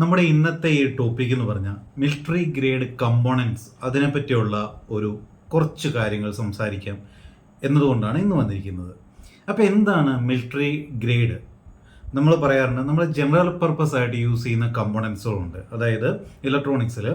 നമ്മുടെ ഇന്നത്തെ ഈ ടോപ്പിക് എന്ന് പറഞ്ഞാൽ മിലിറ്ററി ഗ്രേഡ് കമ്പോണൻസ് അതിനെപ്പറ്റിയുള്ള ഒരു കുറച്ച് കാര്യങ്ങൾ സംസാരിക്കാം എന്നതുകൊണ്ടാണ് ഇന്ന് വന്നിരിക്കുന്നത്. അപ്പോൾ എന്താണ് മിലിറ്ററി ഗ്രേഡ് നമ്മൾ പറയാറുണ്ട് നമ്മൾ ജനറൽ പർപ്പസ് ആയിട്ട് യൂസ് ചെയ്യുന്ന കമ്പോണൻസുകളുണ്ട് അതായത് ഇലക്ട്രോണിക്സിൽ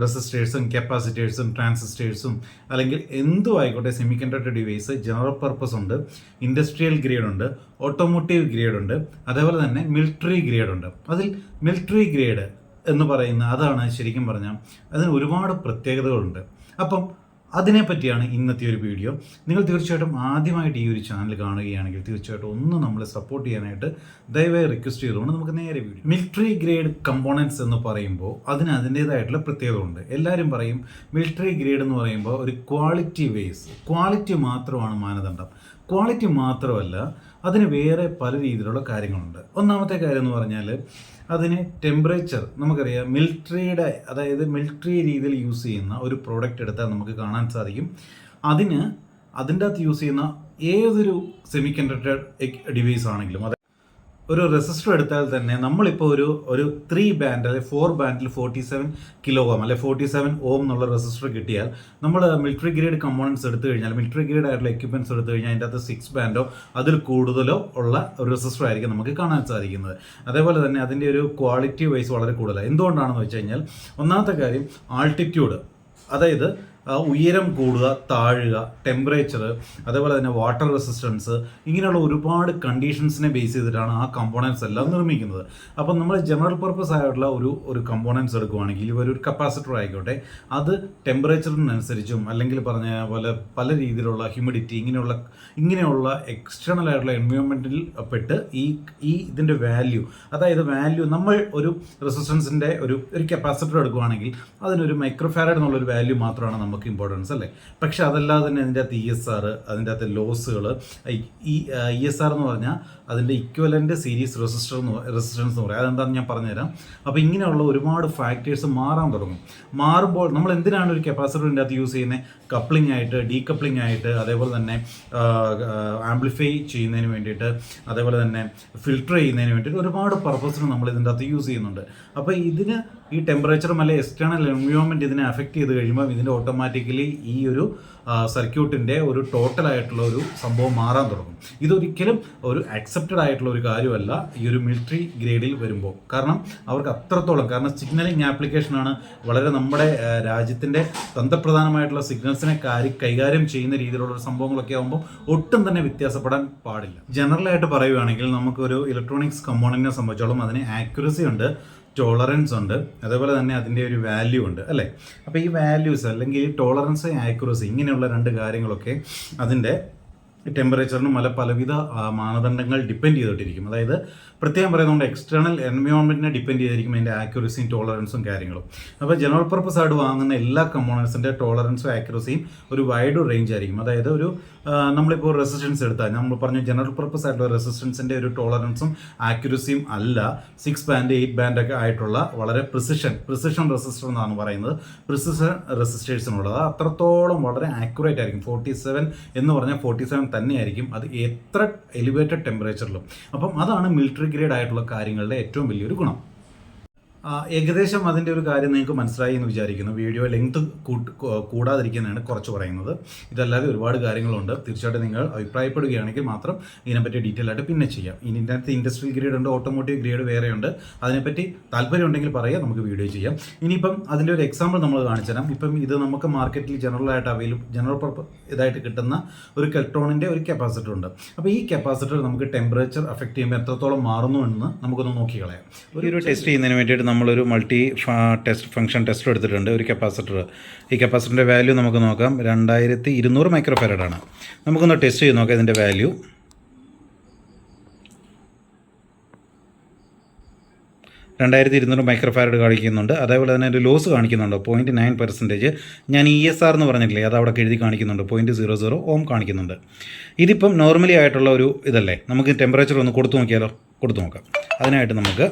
റെസിസ്റ്റേഴ്സും കപ്പാസിറ്റേഴ്സും ട്രാൻസിസ്റ്റേഴ്സും അല്ലെങ്കിൽ എന്തും ആയിക്കോട്ടെ semiconductor device general purpose ഉണ്ട് ഇൻഡസ്ട്രിയൽ ഗ്രേഡ് ഉണ്ട് ഓട്ടോമോട്ടീവ് ഗ്രേഡ് ഉണ്ട് അതേപോലെ തന്നെ മിലിറ്ററി ഗ്രേഡ് ഉണ്ട്. അതിൽ മിലിറ്ററി ഗ്രേഡ് എന്ന് പറയുന്ന അതാണ് ശരിക്കും പറഞ്ഞാൽ അതിന് ഒരുപാട് പ്രത്യേകതകളുണ്ട്. അപ്പം അതിനെപ്പറ്റിയാണ് ഇന്നത്തെ ഒരു വീഡിയോ. നിങ്ങൾ തീർച്ചയായിട്ടും ആദ്യമായിട്ട് ഈ ഒരു ചാനൽ കാണുകയാണെങ്കിൽ തീർച്ചയായിട്ടും ഒന്ന് നമ്മളെ സപ്പോർട്ട് ചെയ്യാനായിട്ട് ദയവായി റിക്വസ്റ്റ് ചെയ്തുകൊണ്ട് നമുക്ക് നേരെ വീഡിയോ. മിലിറ്ററി ഗ്രേഡ് കമ്പോണൻസ് എന്ന് പറയുമ്പോൾ അതിന് അതിന്റേതായിട്ടുള്ള പ്രത്യേകത ഉണ്ട്. എല്ലാവരും പറയും മിലിറ്ററി ഗ്രേഡ് എന്ന് പറയുമ്പോൾ ഒരു ക്വാളിറ്റി വേസ് ക്വാളിറ്റി മാത്രമാണ് മാനദണ്ഡം. ക്വാളിറ്റി മാത്രമല്ല അതിന് വേറെ പല രീതിയിലുള്ള കാര്യങ്ങളുണ്ട്. ഒന്നാമത്തെ കാര്യം എന്ന് പറഞ്ഞാൽ അതിന് ടെമ്പറേച്ചർ നമുക്കറിയാം മിലിറ്ററിയുടെ അതായത് മിലിറ്ററി രീതിയിൽ യൂസ് ചെയ്യുന്ന ഒരു പ്രോഡക്റ്റ് എടുത്താൽ നമുക്ക് കാണാൻ സാധിക്കും. അതിന് അതിന്റെ അകത്ത് യൂസ് ചെയ്യുന്ന ഏതൊരു സെമി കണ്ടക്ടർ ഡിവൈസ് ആണെങ്കിലും ഒരു റെസിസ്റ്റർ എടുത്താൽ തന്നെ നമ്മളിപ്പോൾ ഒരു ഒരു ത്രീ ബാൻഡ് അല്ലെങ്കിൽ ഫോർ ബാൻഡിൽ ഫോർട്ടി സെവൻ കിലോ ഓം അല്ലെങ്കിൽ ഫോർട്ടി സെവൻ ഓം എന്നുള്ള റെസിസ്റ്റർ കിട്ടിയാൽ നമ്മൾ മിലിറ്ററി ഗ്രേഡ് കമ്പോണൻസ് എടുത്തു കഴിഞ്ഞാൽ മിലിറ്ററി ഗ്രേഡ് ആയിട്ടുള്ള എക്യുപ്മെന്റ്സ് എടുത്തു കഴിഞ്ഞാൽ അതിന്റെ അകത്ത് സിക്സ് ബാൻഡോ അതിൽ കൂടുതലോ ഉള്ള ഒരു റെസിസ്റ്റർ ആയിരിക്കും നമുക്ക് കാണാൻ സാധിക്കുന്നത്. അതേപോലെ തന്നെ അതിന്റെ ഒരു ക്വാളിറ്റി വൈസ് വളരെ കൂടുതലാണ് എന്തുകൊണ്ടാണെന്ന് വെച്ച് കഴിഞ്ഞാൽ ഒന്നാമത്തെ കാര്യം ആൾട്ടിറ്റ്യൂഡ് അതായത് ഉയരം കൂടുക താഴുക ടെമ്പറേച്ചർ അതേപോലെ തന്നെ വാട്ടർ റെസിസ്റ്റൻസ് ഇങ്ങനെയുള്ള ഒരുപാട് കണ്ടീഷൻസിനെ ബേസ് ചെയ്തിട്ടാണ് ആ കമ്പോണൻസ് എല്ലാം നിർമ്മിക്കുന്നത്. അപ്പം നമ്മൾ ജനറൽ പർപ്പസ് ആയിട്ടുള്ള ഒരു ഒരു കമ്പോണൻസ് എടുക്കുവാണെങ്കിൽ ഒരു കപ്പാസിറ്റർ ആയിക്കോട്ടെ അത് ടെമ്പറേച്ചറിനനുസരിച്ചും അല്ലെങ്കിൽ പറഞ്ഞ പോലെ പല രീതിയിലുള്ള ഹ്യൂമിഡിറ്റി ഇങ്ങനെയുള്ള ഇങ്ങനെയുള്ള എക്സ്റ്റേണൽ ആയിട്ടുള്ള എൻവയോൺമെന്റിൽ പെട്ട് ഈ ഈ ഇതിന്റെ വാല്യൂ അതായത് വാല്യൂ നമ്മൾ ഒരു റെസിസ്റ്റൻസിന്റെ ഒരു ഒരു കപ്പാസിറ്റർ എടുക്കുകയാണെങ്കിൽ അതിനൊരു മൈക്രോഫാരഡ് എന്നുള്ളൊരു വാല്യൂ മാത്രമാണ് നമുക്ക് ഇമ്പോർട്ടൻസ് അല്ലേ? പക്ഷെ അതല്ലാതെ തന്നെ അതിന്റെ അകത്ത് ഇ എസ് ആർ അതിന്റെ അകത്ത് ലോസുകൾ ഈ ഇ എസ് ആർ എന്ന് പറഞ്ഞാൽ അതിന്റെ ഇക്വലന്റ് സീരീസ് റെസിസ്റ്റർ എന്ന് റെസിസ്റ്റൻസ് എന്ന് പറയും. അതെന്താണെന്ന് ഞാൻ പറഞ്ഞുതരാം. അപ്പോൾ ഇങ്ങനെയുള്ള ഒരുപാട് ഫാക്ടേഴ്സ് മാറാൻ തുടങ്ങും. മാറുമ്പോൾ നമ്മൾ എന്തിനാണ് ഒരു കപ്പാസിറ്ററിന്റെ അകത്ത് യൂസ് ചെയ്യുന്നത്? കപ്ലിംഗ് ആയിട്ട് ഡീകപ്ലിംഗ് ആയിട്ട് അതേപോലെ തന്നെ ആംപ്ലിഫൈ ചെയ്യുന്നതിന് വേണ്ടിയിട്ട് അതേപോലെ തന്നെ ഫിൽട്ടർ ചെയ്യുന്നതിന് വേണ്ടിയിട്ട് ഒരുപാട് പർപ്പസിന് നമ്മൾ ഇതിന്റെ അകത്ത് യൂസ് ചെയ്യുന്നുണ്ട്. അപ്പോൾ ഇതിന് ഈ ടെമ്പറേച്ചറും അല്ലെ എക്സ്റ്റേണൽ എൻവയോൺമെന്റ് ഇതിനെ അഫക്റ്റ് ചെയ്ത് കഴിയുമ്പോൾ ഇതിന്റെ ഓട്ടോമാറ്റിക്കലി ഈ ഒരു സർക്യൂട്ടിന്റെ ഒരു ടോട്ടൽ ആയിട്ടുള്ള ഒരു സംഭവം മാറാൻ തുടങ്ങും. ഇതൊരിക്കലും ഒരു അക്സെപ്റ്റഡ് ആയിട്ടുള്ള ഒരു കാര്യമല്ല ഈ ഒരു മിലിറ്ററി ഗ്രേഡിൽ വരുമ്പോൾ. കാരണം അവർക്ക് അത്രത്തോളം കാരണം സിഗ്നലിംഗ് ആപ്ലിക്കേഷനാണ് വളരെ നമ്മുടെ രാജ്യത്തിന്റെ തന്ത്രപ്രധാനമായിട്ടുള്ള സിഗ്നൽസിനെ കാര്യ കൈകാര്യം ചെയ്യുന്ന രീതിയിലുള്ള സംഭവങ്ങളൊക്കെ ആകുമ്പോൾ ഒട്ടും തന്നെ വ്യത്യാസപ്പെടാൻ പാടില്ല. ജനറലായിട്ട് പറയുകയാണെങ്കിൽ നമുക്കൊരു ഇലക്ട്രോണിക്സ് കമ്പോണന്റിനെ സംബന്ധിച്ചോളം അതിന് ആക്യുറസി ഉണ്ട്. ടോളറൻസ് ഉണ്ട്. അതേപോലെ തന്നെ അതിന്റെ ഒരു വാല്യൂ ഉണ്ട് അല്ലേ? അപ്പോൾ ഈ വാല്യൂസ് അല്ലെങ്കിൽ ടോളറൻസ് ആക്യുറസി ഇങ്ങനെയുള്ള രണ്ട് കാര്യങ്ങളൊക്കെ അതിന്റെ ടെമ്പറേച്ചറിനും പല പലവിധ മാനദണ്ഡങ്ങൾ ഡിപ്പെൻഡ് ചെയ്തിട്ടിരിക്കും അതായത് പ്രത്യേകം പറയുന്നത് എക്സ്റ്റേണൽ എൻവയോൺമെന്റിനെ ഡിപ്പെൻഡ് ചെയ്തിരിക്കും അതിന്റെ ആക്യുറസിയും ടോളറൻസും കാര്യങ്ങളും. അപ്പോൾ ജനറൽ പർപ്പസ് ആയിട്ട് വാങ്ങുന്ന എല്ലാ കമ്പോണൻസിന്റെ ടോളറൻസും ആക്യുറസിയും ഒരു വൈഡ് റേഞ്ച് ആയിരിക്കും. അതായത് ഒരു നമ്മളിപ്പോൾ റെസിസ്റ്റൻസ് എടുത്താൽ നമ്മൾ പറഞ്ഞു ജനറൽ പർപ്പസ് ആയിട്ടുള്ള റെസിസ്റ്റൻസിന്റെ ഒരു ടോളറൻസും ആക്യുറസിയും അല്ല. സിക്സ് ബാൻഡ് എയ്റ്റ് ബാൻഡ് ഒക്കെ ആയിട്ടുള്ള വളരെ പ്രിസിഷൻ പ്രിസിഷൻ റെസിസ്റ്റർ എന്നാണ് പറയുന്നത്. പ്രിസിഷൻ റെസിസ്റ്റേഴ്സിനുള്ളത് അത്രത്തോളം വളരെ ആക്യുറേറ്റ് ആയിരിക്കും. ഫോർട്ടി സെവൻ എന്ന് പറഞ്ഞാൽ ഫോർട്ടി സെവൻ തന്നെയായിരിക്കും. അത് എത്ര എലിവേറ്റഡ് ടെമ്പറേച്ചറിലും അപ്പം അതാണ് മിലിറ്ററി ഗ്രേഡ് ആയിട്ടുള്ള കാര്യങ്ങളുടെ ഏറ്റവും വലിയൊരു ഗുണം. ഏകദേശം അതിന്റെ ഒരു കാര്യം നിങ്ങൾക്ക് മനസ്സിലായി എന്ന് വിചാരിക്കുന്നു. വീഡിയോ ലെങ്ത് കൂടാതിരിക്കുന്നതാണ് കുറച്ച് പറയുന്നത്. ഇതല്ലാതെ ഒരുപാട് കാര്യങ്ങളുണ്ട്. തീർച്ചയായിട്ടും നിങ്ങൾ അഭിപ്രായപ്പെടുകയാണെങ്കിൽ മാത്രം ഇതിനെപ്പറ്റി ഡീറ്റെയിൽ ആയിട്ട് പിന്നെ ചെയ്യാം. ഇനി ഇതിനകത്ത് ഇൻഡസ്ട്രിയൽ ഗ്രേഡ് ഉണ്ട് ഓട്ടോമോട്ടീവ് ഗ്രേഡ് വേറെയുണ്ട്. അതിനെപ്പറ്റി താല്പര്യം ഉണ്ടെങ്കിൽ പറയാം നമുക്ക് വീഡിയോ ചെയ്യാം. ഇനിയിപ്പം അതിന്റെ ഒരു എക്സാമ്പിൾ നമ്മൾ കാണിച്ചു തരാം. ഇപ്പം ഇത് നമുക്ക് മാർക്കറ്റിൽ ജനറൽ ആയിട്ട് അവൈലബിൾ ജനറൽ പർപ്പസ് ഇതായിട്ട് കിട്ടുന്ന ഒരു കെൽട്രോണിന്റെ ഒരു കപ്പാസിറ്റർ ഉണ്ട്. അപ്പോൾ ഈ കപ്പാസിറ്റർ നമുക്ക് ടെമ്പറേച്ചർ അഫക്റ്റ് ചെയ്യുമ്പോൾ എത്രത്തോളം മാറുന്നു എന്ന് നമുക്കൊന്ന് നോക്കി കളയാം ഒരു ടെസ്റ്റ് ചെയ്യുന്നതിന് വേണ്ടിയിട്ട് നമ്മളൊരു മൾട്ടി ടെസ്റ്റ് ഫംഗ്ഷൻ ടെസ്റ്റ് എടുത്തിട്ടുണ്ട് ഒരു കപ്പാസിറ്റർ ഈ കപ്പാസിറ്ററിന്റെ വാല്യൂ നമുക്ക് നോക്കാം. രണ്ടായിരത്തി ഇരുന്നൂറ് മൈക്രോ ഫെറഡാണ് നമുക്കൊന്ന് ടെസ്റ്റ് ചെയ്ത് നോക്കാം ഇതിന്റെ വാല്യൂ രണ്ടായിരത്തി ഇരുന്നൂറ് മൈക്രോ ഫാരഡ് കാണിക്കുന്നുണ്ട്. അതേപോലെ തന്നെ ഒരു ലോസ് കാണിക്കുന്നുണ്ട്. പോയിന്റ് നയൻ പെർസെന്റേജ് ഞാൻ ഇ എസ് ആർ എന്ന് പറഞ്ഞിട്ടില്ലേ അത് അവിടെ എഴുതി കാണിക്കുന്നുണ്ട്. പോയിന്റ് സീറോ സീറോ ഓം കാണിക്കുന്നുണ്ട്. ഇതിപ്പം നോർമലി ആയിട്ടുള്ള ഒരു ഇതല്ലേ? നമുക്ക് ടെമ്പറേച്ചർ ഒന്ന് കൊടുത്തു നോക്കിയാലോ? കൊടുത്തു നോക്കാം. അതിനായിട്ട് നമുക്ക്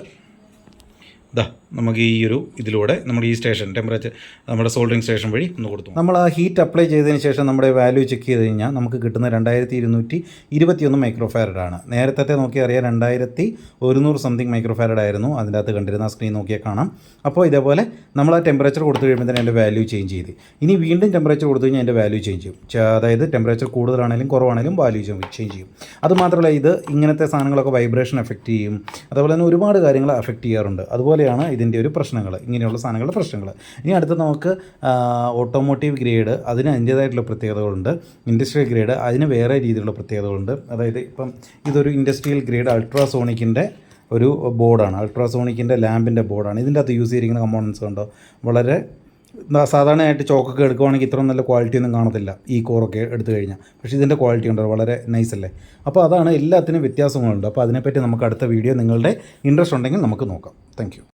ദാ നമുക്ക് ഈ ഒരു ഇതിലൂടെ നമ്മുടെ ഈ സ്റ്റേഷൻ ടെമ്പറേച്ചർ നമ്മുടെ സോൾഡറിങ് സ്റ്റേഷൻ വഴി ഒന്ന് കൊടുത്തു നമ്മൾ ആ ഹീറ്റ് അപ്ലൈ ചെയ്തതിന് ശേഷം നമ്മുടെ വാല്യൂ ചെക്ക് ചെയ്ത് കഴിഞ്ഞാൽ നമുക്ക് കിട്ടുന്ന രണ്ടായിരത്തി ഇരുന്നൂറ്റി ഇരുപത്തിയൊന്ന് മൈക്രോ ആണ്. നേരത്തെ നോക്കിയാൽ അറിയാം രണ്ടായിരത്തി ഒരുന്നൂറ് സംതിങ് മൈക്രോഫാരഡ് ആയിരുന്നു. അതിന്റെ അകത്ത് കണ്ടിരുന്ന സ്ക്രീൻ നോക്കിയാൽ കാണാം. അപ്പോൾ ഇതേപോലെ നമ്മൾ ആ ടെമ്പറേച്ചർ കൊടുത്തു കഴിയുമ്പോൾ തന്നെ അതിന്റെ വാല്യൂ ചേഞ്ച് ചെയ്ത്. ഇനി വീണ്ടും ടെമ്പറേച്ചർ കൊടുത്തു കഴിഞ്ഞാൽ അതിന്റെ വാല്യൂ ചേഞ്ച് ചെയ്യും. അതായത് ടെമ്പറേച്ചർ കൂടുതലാണെങ്കിലും കുറവാണെങ്കിലും വാല്യൂ ചേഞ്ച് ചെയ്യും. അതുമാത്രമല്ല ഇത് ഇങ്ങനത്തെ സാധനങ്ങളൊക്കെ വൈബ്രേഷൻ എഫക്റ്റ് ചെയ്യും. അതുപോലെ തന്നെ ഒരുപാട് കാര്യങ്ങൾ എഫക്റ്റ് ചെയ്യാറുണ്ട്. അതുപോലെയാണ് ഇതിന്റെ ഒരു പ്രശ്നങ്ങൾ ഇങ്ങനെയുള്ള സാധനങ്ങളുടെ പ്രശ്നങ്ങൾ. ഇനി അടുത്ത് നമുക്ക് ഓട്ടോമോട്ടീവ് ഗ്രേഡ് അതിന് അതിന്റേതായിട്ടുള്ള പ്രത്യേകതകളുണ്ട്. ഇൻഡസ്ട്രിയൽ ഗ്രേഡ് അതിന് വേറെ രീതിയിലുള്ള പ്രത്യേകതകളുണ്ട്. അതായത് ഇപ്പം ഇതൊരു ഇൻഡസ്ട്രിയൽ ഗ്രേഡ് അൾട്രാസോണിക്കിന്റെ ഒരു ബോർഡാണ്. അൾട്രാസോണിക്കിന്റെ ലാമ്പിന്റെ ബോർഡാണ്. ഇതിന്റെ അകത്ത് യൂസ് ചെയ്തിരിക്കുന്ന കമ്പോണൻസ് കണ്ടോ? വളരെ സാധാരണയായിട്ട് ചോക്കൊക്കെ എടുക്കുവാണെങ്കിൽ ഇത്ര നല്ല ക്വാളിറ്റി ഒന്നും കാണത്തില്ല ഈ കോറൊക്കെ എടുത്തു കഴിഞ്ഞാൽ. പക്ഷേ ഇതിന്റെ ക്വാളിറ്റി ഉണ്ടോ വളരെ നൈസ് അല്ലേ? അപ്പോൾ അതാണ് എല്ലാത്തിനും വ്യത്യാസങ്ങളുണ്ട്. അപ്പോൾ അതിനെപ്പറ്റി നമുക്ക് അടുത്ത വീഡിയോ നിങ്ങളുടെ ഇൻട്രസ്റ്റ് ഉണ്ടെങ്കിൽ നമുക്ക് നോക്കാം. താങ്ക്